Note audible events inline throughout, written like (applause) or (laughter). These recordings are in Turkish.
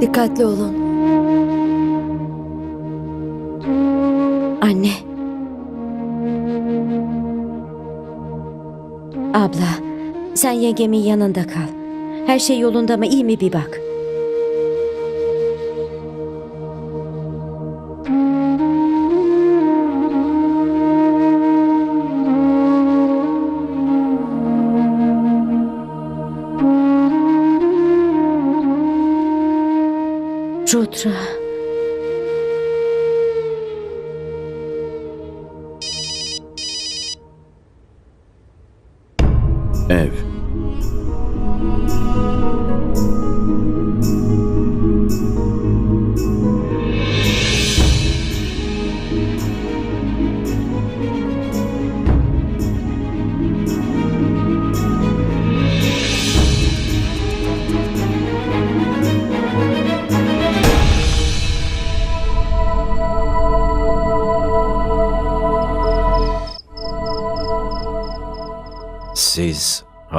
Dikkatli olun. Anne. Abla, sen yengemin yanında kal. Her şey yolunda mı iyi mi bir bak. Rudra. Ev.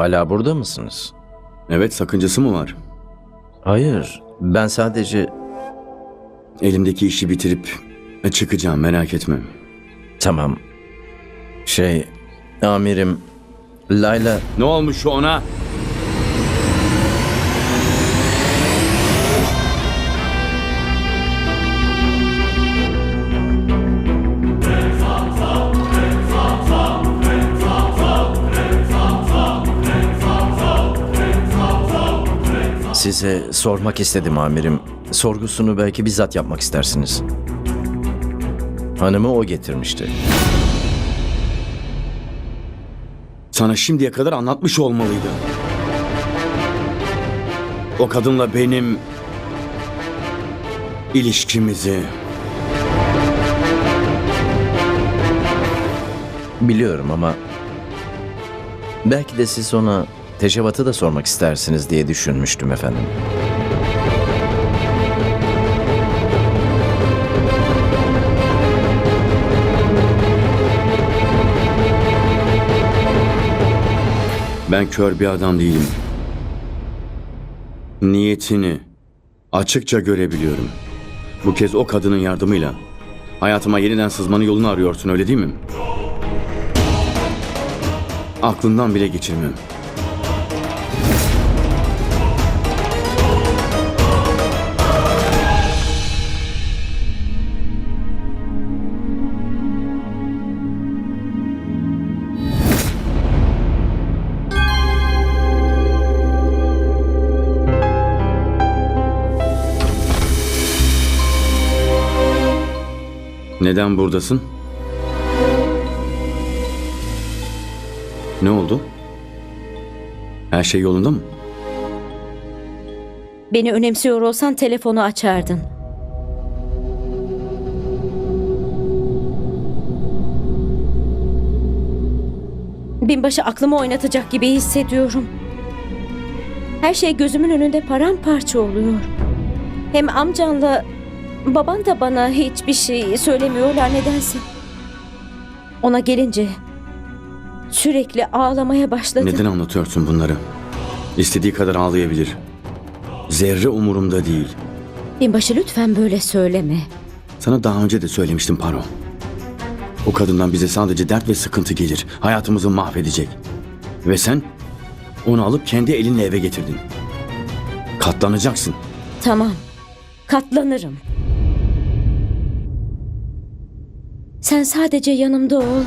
Hala burada mısınız? Evet sakıncası mı var? Hayır, ben sadece... Elimdeki işi bitirip çıkacağım merak etme. Tamam. Şey, amirim, Layla... Ne olmuş ona? Size sormak istedim amirim. Sorgusunu belki bizzat yapmak istersiniz. Hanımı o getirmişti. Sana şimdiye kadar anlatmış olmalıydı. O kadınla benim ilişkimizi Biliyorum ama... Belki de siz ona teşevatı da sormak istersiniz diye düşünmüştüm efendim. ben kör bir adam değilim. Niyetini açıkça görebiliyorum. Bu kez o kadının yardımıyla hayatıma yeniden sızmanın yolunu arıyorsun öyle değil mi? Aklından bile geçirmem. Neden buradasın? Ne oldu? Her şey yolunda mı? Beni önemsiyor olsan telefonu açardın. Binbaşı aklımı oynatacak gibi hissediyorum. Her şey gözümün önünde paramparça oluyor. Hem amcanla baban da bana hiçbir şey söylemiyorlar nedense. Ona gelince sürekli ağlamaya başladı. Neden anlatıyorsun bunları? İstediği kadar ağlayabilir. Zerre umurumda değil. Binbaşı lütfen böyle söyleme. Sana daha önce de söylemiştim Paro. O kadından bize sadece dert ve sıkıntı gelir. Hayatımızı mahvedecek. Ve sen onu alıp kendi elinle eve getirdin. Katlanacaksın. Tamam. Katlanırım. Sen sadece yanımda ol.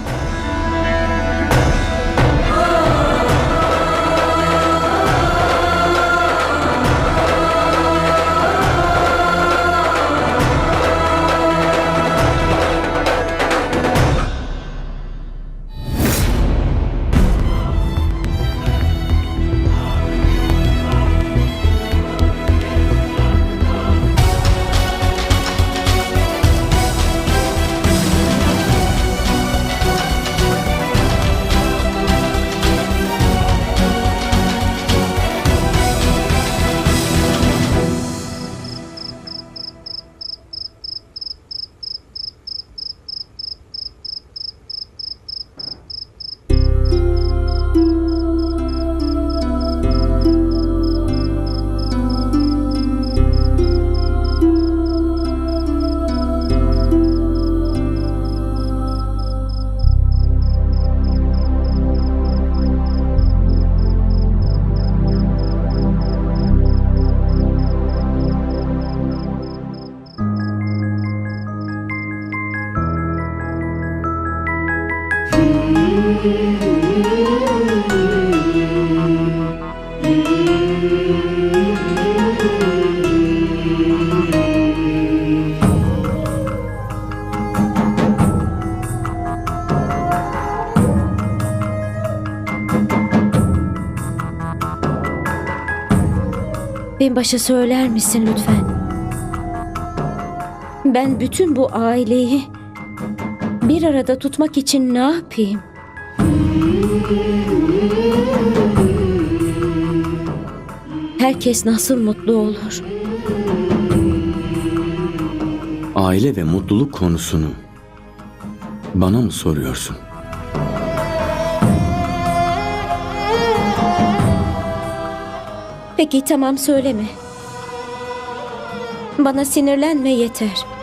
Binbaşı söyler misin lütfen? Ben bütün bu aileyi bir arada tutmak için ne yapayım? Herkes nasıl mutlu olur? Aile ve mutluluk konusunu bana mı soruyorsun? Peki tamam söyleme. Bana sinirlenme yeter.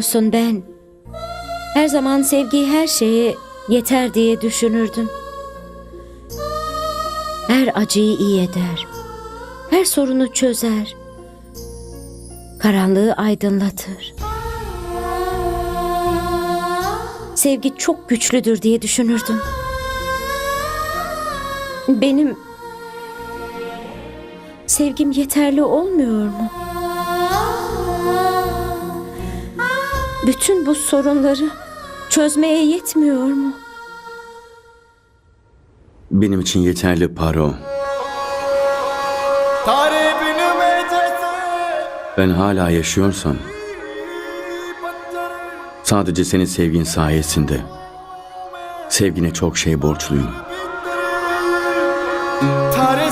Musun ben her zaman sevgi her şeye yeter diye düşünürdüm. Her acıyı iyi eder. Her sorunu çözer. Karanlığı aydınlatır. Sevgi çok güçlüdür diye düşünürdüm. Benim sevgim yeterli olmuyor mu? Bütün bu sorunları çözmeye yetmiyor mu? Benim için yeterli Paro. Ben hala yaşıyorsam sadece senin sevgin sayesinde sevgine çok şey borçluyum. Tare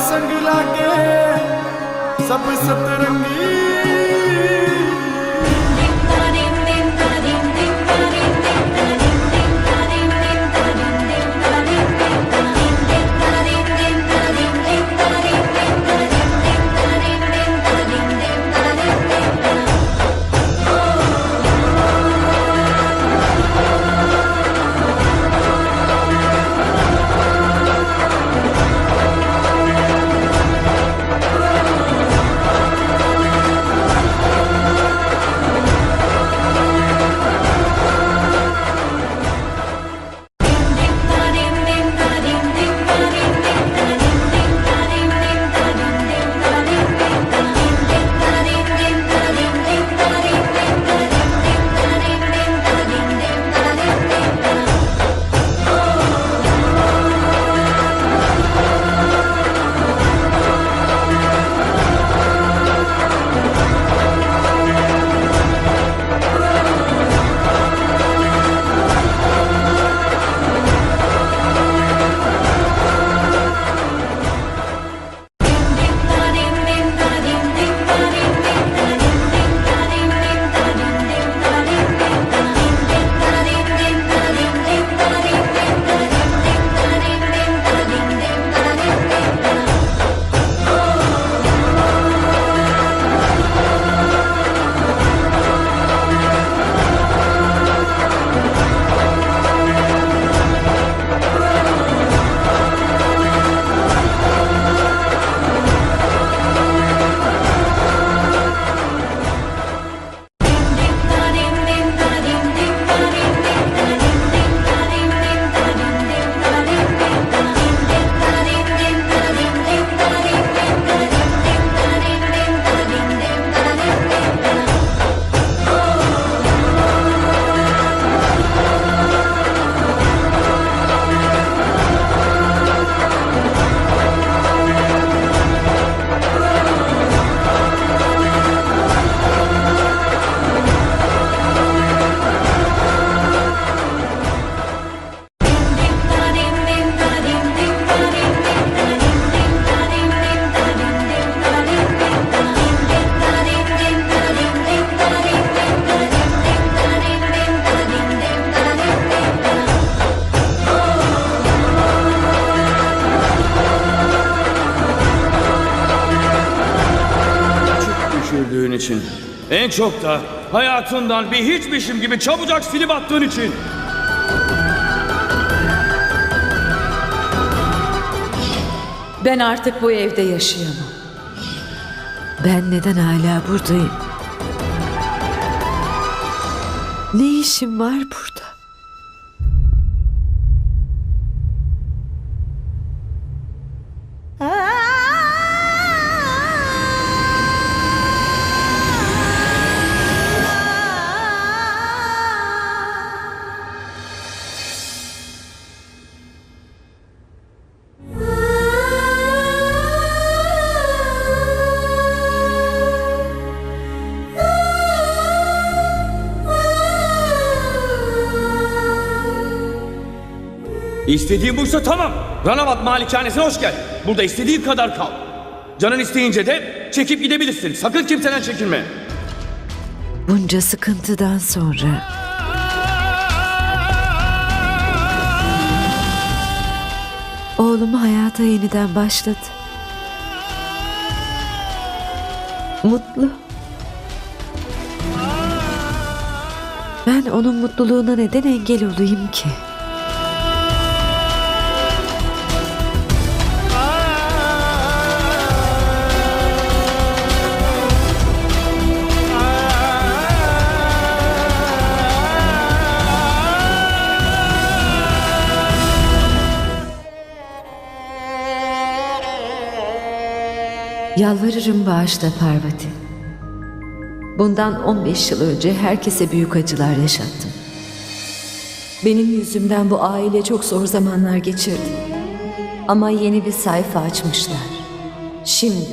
çok da hayatından bir hiçmişim gibi çabucak silip attığın için. Ben artık bu evde yaşayamam. Ben neden hala buradayım? Ne işim var burada? İstediğin buysa tamam. Ranavat malikanesine hoş geldin. Burada istediğin kadar kal. Canın isteyince de çekip gidebilirsin. Sakın kimseden çekinme. Bunca sıkıntıdan sonra oğlum hayata yeniden başladı. Mutlu. Ben onun mutluluğuna neden engel olayım ki? Yalvarırım bağışla Parvati. Bundan 15 yıl önce herkese büyük acılar yaşattım. Benim yüzümden bu aile çok zor zamanlar geçirdi. Ama yeni bir sayfa açmışlar. Şimdi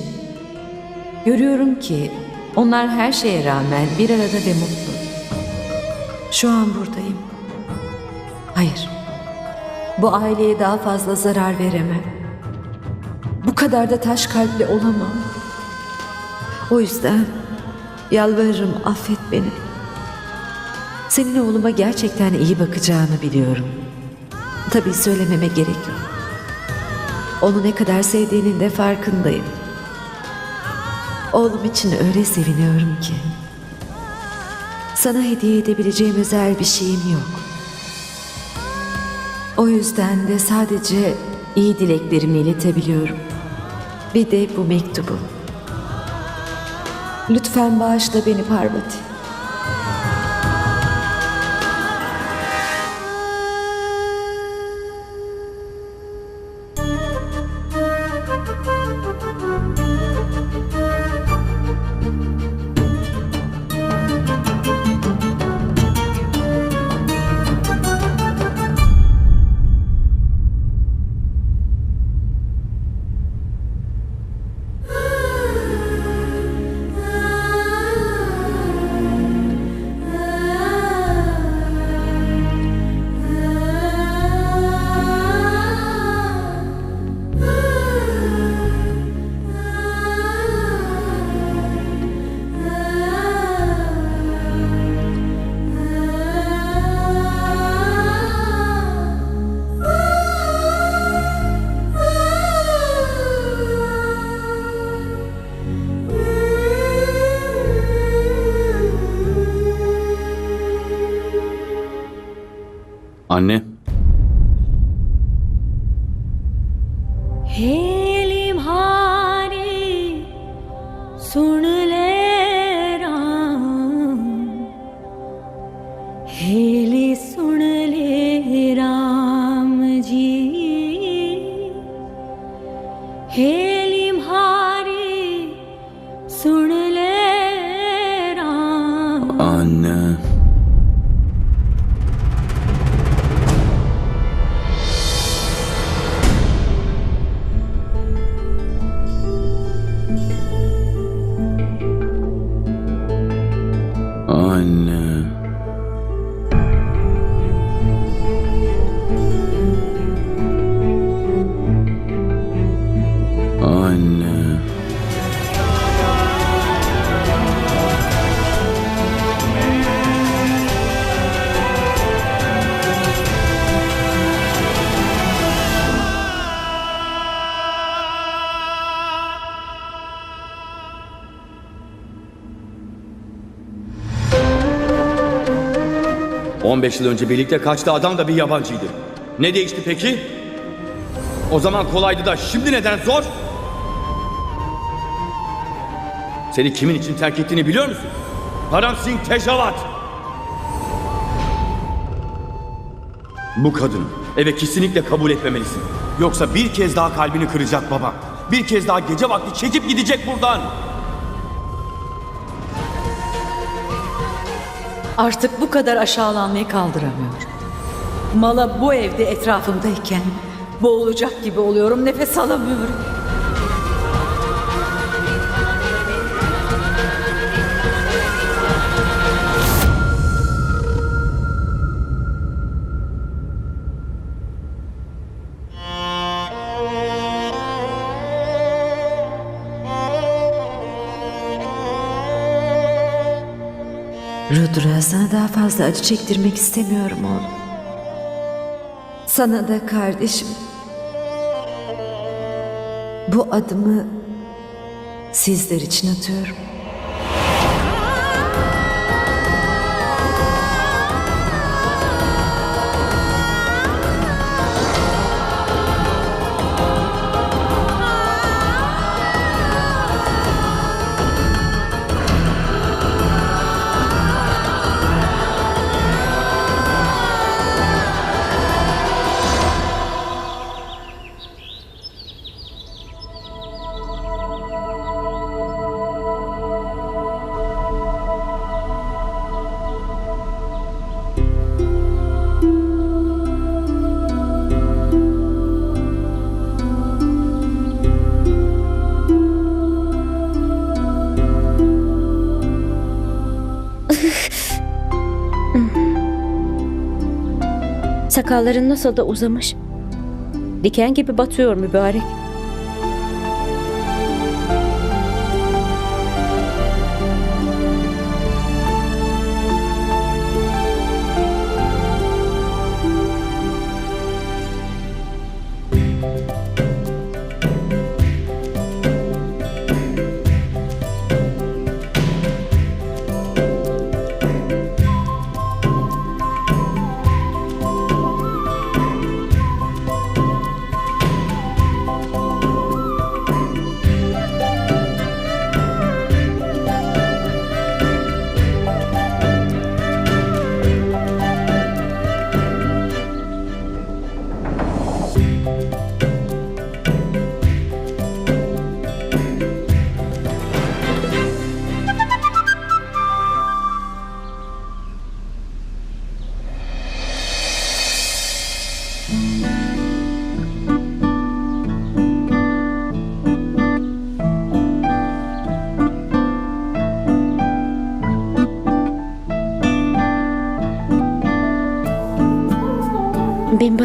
görüyorum ki onlar her şeye rağmen bir arada ve mutlu. Şu an buradayım. Hayır. Bu aileye daha fazla zarar veremem. Bu kadar da taş kalpli olamam. O yüzden yalvarırım affet beni. Senin oğluma gerçekten iyi bakacağını biliyorum. Tabii söylememe gerek yok. Onu ne kadar sevdiğinin de farkındayım. Oğlum için öyle seviniyorum ki. Sana hediye edebileceğim özel bir şeyim yok. O yüzden de sadece iyi dileklerimi iletebiliyorum. Bir de bu mektubu. Lütfen bağışla beni Parvati. ...15 yıl önce birlikte kaçtı adam da bir yabancıydı. Ne değişti peki? O zaman kolaydı da şimdi neden zor? Seni kimin için terk ettiğini biliyor musun? Param Singh Tejavat. Bu kadını eve kesinlikle kabul etmemelisin. Yoksa bir kez daha kalbini kıracak baba. Bir kez daha gece vakti çekip gidecek buradan. Artık bu kadar aşağılanmayı kaldıramıyorum. Mala bu evde etrafımdayken boğulacak gibi oluyorum, nefes alamıyorum. Rudra sana daha fazla acı çektirmek istemiyorum oğlum. Sana da kardeşim. Bu adımı sizler için atıyorum. Sakalların nasıl da uzamış. Diken gibi batıyor mübarek.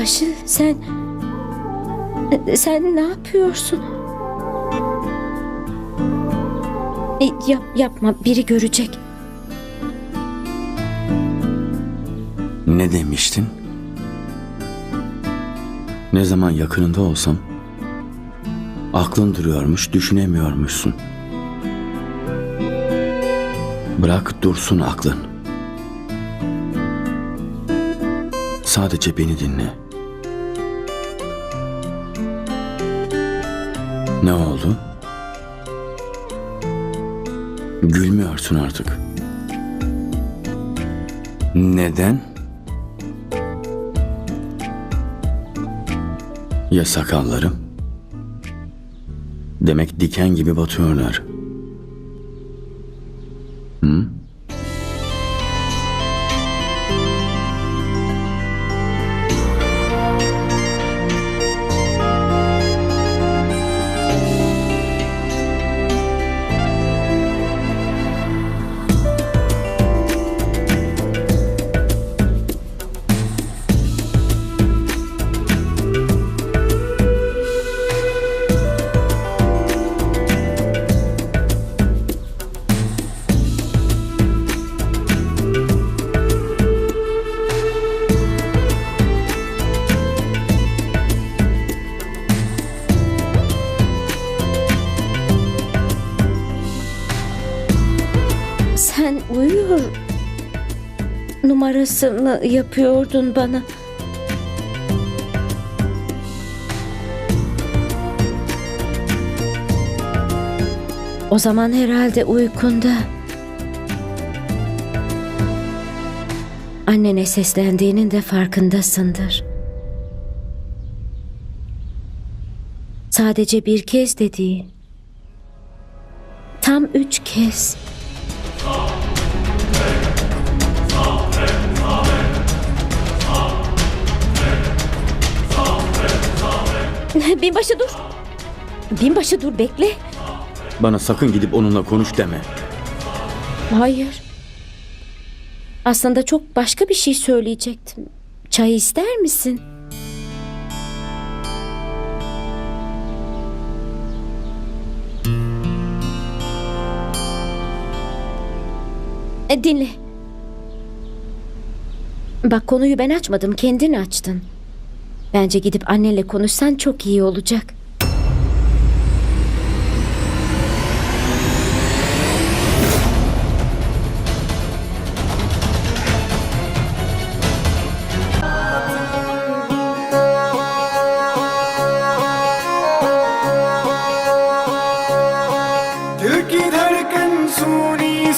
Binbaşı sen... Sen ne yapıyorsun? E, Yap, yapma biri görecek. Ne demiştin? Ne zaman yakınında olsam aklın duruyormuş, düşünemiyormuşsun. Bırak dursun aklın. Sadece beni dinle. Ne oldu? Gülmüyorsun artık. Neden? Ya sakallarım? Demek diken gibi batıyorlar. numarasını yapıyordun bana. O zaman herhalde uykunda. Annene seslendiğinin de farkındasındır. Sadece bir kez de değil. Tam üç kez. (laughs) Binbaşı dur. Binbaşı dur bekle. Bana sakın gidip onunla konuş deme. Hayır. Aslında çok başka bir şey söyleyecektim. Çay ister misin? E, dinle. Bak konuyu ben açmadım, kendin açtın. Bence gidip annenle konuşsan çok iyi olacak.